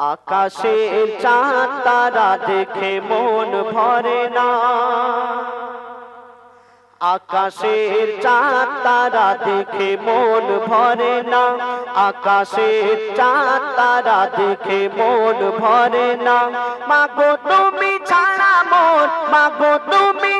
আকাশের চাঁদ, তারা দেখে মন ভরে না। আকাশের চাঁদ, তারা দেখে মন ভরে না। আকাশের চাঁদ, তারা দেখে মন ভরে না। মাগো তুমি ছাড়া মোর মাগো তুমি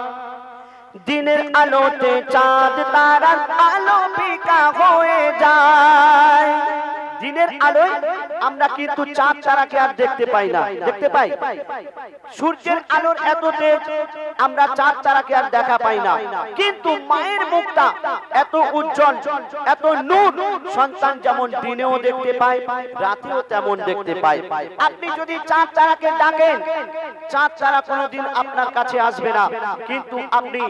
দিনের আলোতে চাঁদ তারার আলো পিকা হয়ে যায়। দিনের আলোয় আমরা কিন্তু চাঁদ তারাকে আর দেখতে পাই না। দেখতে পাই? সূর্যের আলোর এত তেজ, আমরা চাঁদ তারাকে আর দেখা পাই না। কিন্তু মায়ের মুখটা এত উজ্জ্বল, এত নূর। সন্তান যেমন দিনেও দেখতে পায়, রাতেও তেমন দেখতে পায়। আপনি যদি চাঁদ তারাকে ডাকেন, চাঁদ তারা কোনোদিন আপনার কাছে আসবে না। কিন্তু আপনি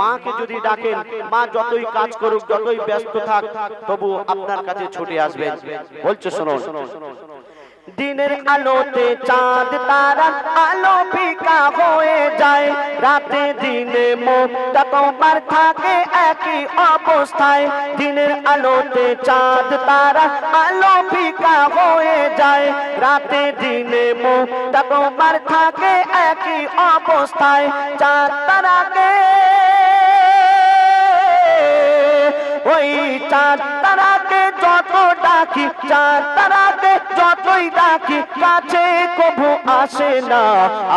মাকে যদি ডাকেন, মা যতই কাজ করুক, যতই ব্যস্ত থাক তবু আপনার কাছে ছুটে আসবেন বলছে শোনো দিনের আলোতে চাঁদ, তারা আলো ফিকা হয়ে যায়। রাতে দিনে মুখটা তোমার থাকে একই অবস্থায়। দিনের আলোতে চাঁদ, তারা আলো ফিকা হয়ে যায়। রাতে দিনে মুখটা তোমার থাকে একই অবস্থায়। চাঁদ, তারাকে ওই চাঁদ যত ডাকি চাঁদ তারাকে যতই ডাকি, কাছে কবু আসে না।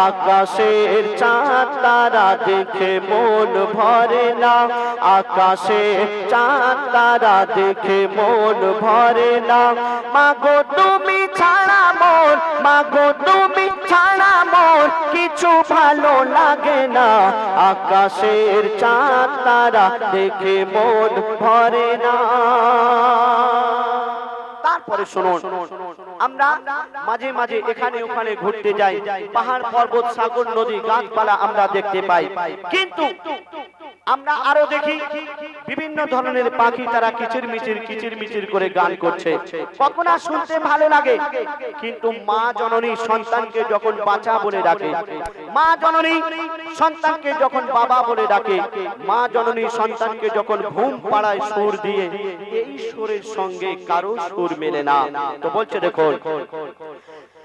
আকাশের চাঁদ তারা দেখে মন ভরে না। আকাশে চাঁদ তারা দেখে মন ভরে না। মাগো, তুমি ছাড়া মোর মাগো, তুমি ছাড়া মোর কিছু ভালো লাগে না। আকাশের চাঁদ তারা দেখে মন ভরে না। শুনুন আমরা মাঝে মাঝে এখানে ওখানে ঘুরতে যাই। পাহাড়, পর্বত, সাগর, নদী, গাছপালা আমরা দেখতে পাই। কিন্তু আমরা আরও দেখি, বিভিন্ন ধরনের পাখি তারা কিচির মিচির কিচির মিচির করে গান করছে। কখন আর শুনতে ভালো লাগে, কিন্তু মা জননী সন্তানকে যখন বাঁচা বলে ডাকে, মা জননী সন্তানকে যখন বাবা বলে ডাকে, মা জননী সন্তানকে যখন ঘুম পাড়ায় সুর দিয়ে, এই সুরের সঙ্গে কারও সুর মেলে না। তো বলছে দেখুন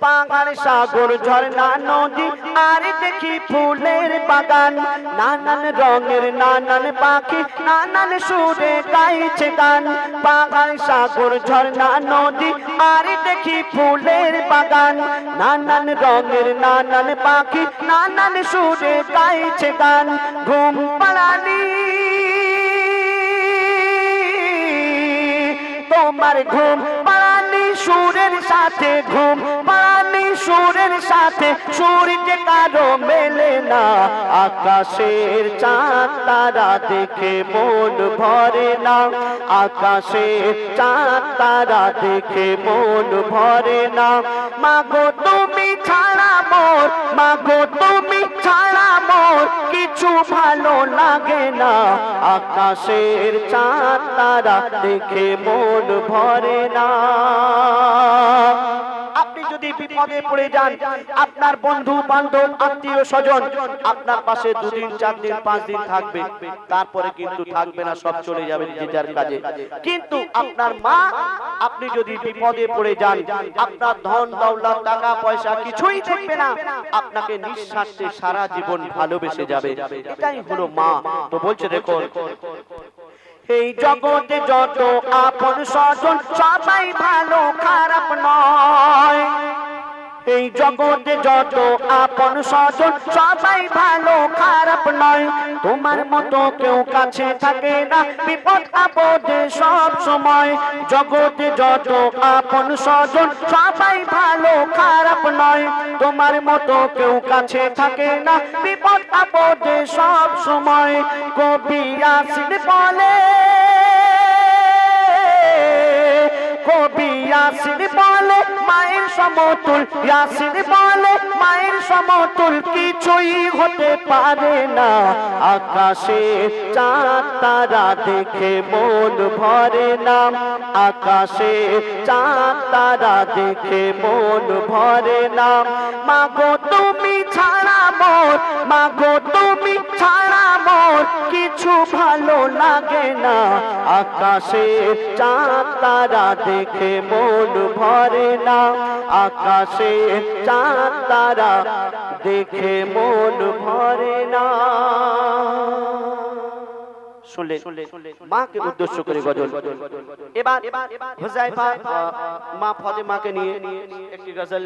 পাহাড় সাগর, ঝর্ণা, নদী, আর দেখি ফুলের বাগান। নানান রঙের, নানান পাখি, নানান সুরে গাইছে গান। পাহাড় সাগর, ঝর্ণা, নদী, আর দেখি ফুলের বাগান। নানান রঙের, নানান পাখি, নানান সুরে গাইছে গান। ঘুম পাড়ানি, তোমার ঘুম সুরের সাথে ঘুম পাড়ানি সুরের সাথে সূর্য কারও মেলে না। আকাশের চাঁদ তারা দেখে মন ভরে না। আকাশের চাঁদ তারা দেখে মন ভরে না। মাগো, তুমি ছাড়া মোর, মাগো, তুমি ছাড়া মোর, কিছু ভালো লাগে না। আকাশের চাঁদ তারা দেখে মন ভরে না। আপনি যদি বিপদে পড়ে যান, আপনার বন্ধু, বান্ধব, আত্মীয়, স্বজন, আপনার পাশে দুদিন, চার দিন, পাঁচ দিন থাকবে। তারপরে কিন্তু থাকবে না, সব চলে যাবে যার কাজে। কিন্তু আপনার মা, আপনি যদি বিপদে পড়ে যান, আপনার ধন, দৌলত, টাকা, পয়সা কিছুই দেখবে না। আপনাকে নিঃস্বার্থে সারা জীবন ভালোবেসে যাবে। এটাই হলো মা। তো বলছে দেখো এই জগতে যত আপন স্বজন সবাই ভালো খারাপ নয়। এই জগতে যত আপন স্বজন, সবাই ভালো, খারাপ নয়। তোমার মতো কেউ কাছে থাকে না, বিপদ আপদে সব সময়। জগতে যত আপন স্বজন, সবাই ভালো, খারাপ নয়। তোমার মতো কেউ কাছে থাকে না, বিপদ আপদে সব সময়। কবি আসির বলে, কবি ইয়াসিন বলে মায়ের সমতুল ইয়াসিন বলে, মায়ের সমতুল কিছুই হতে পারে না। আকাশে চাঁদ, তারা দেখে মন ভরে না। আকাশে চাঁদ, তারা দেখে মন ভরে না। মাগো, তুমি ছাড়া মোর, মাগো, তুমি ছাড়া মোর, কিছু ভালো লাগে না। আকাশে চাঁদ, তারা দেখে মন ভরে না। আকাশে চাঁদ, তারা দেখে মন ভরে না। শুনলে মাকে এবার মা নিয়ে একটি গজল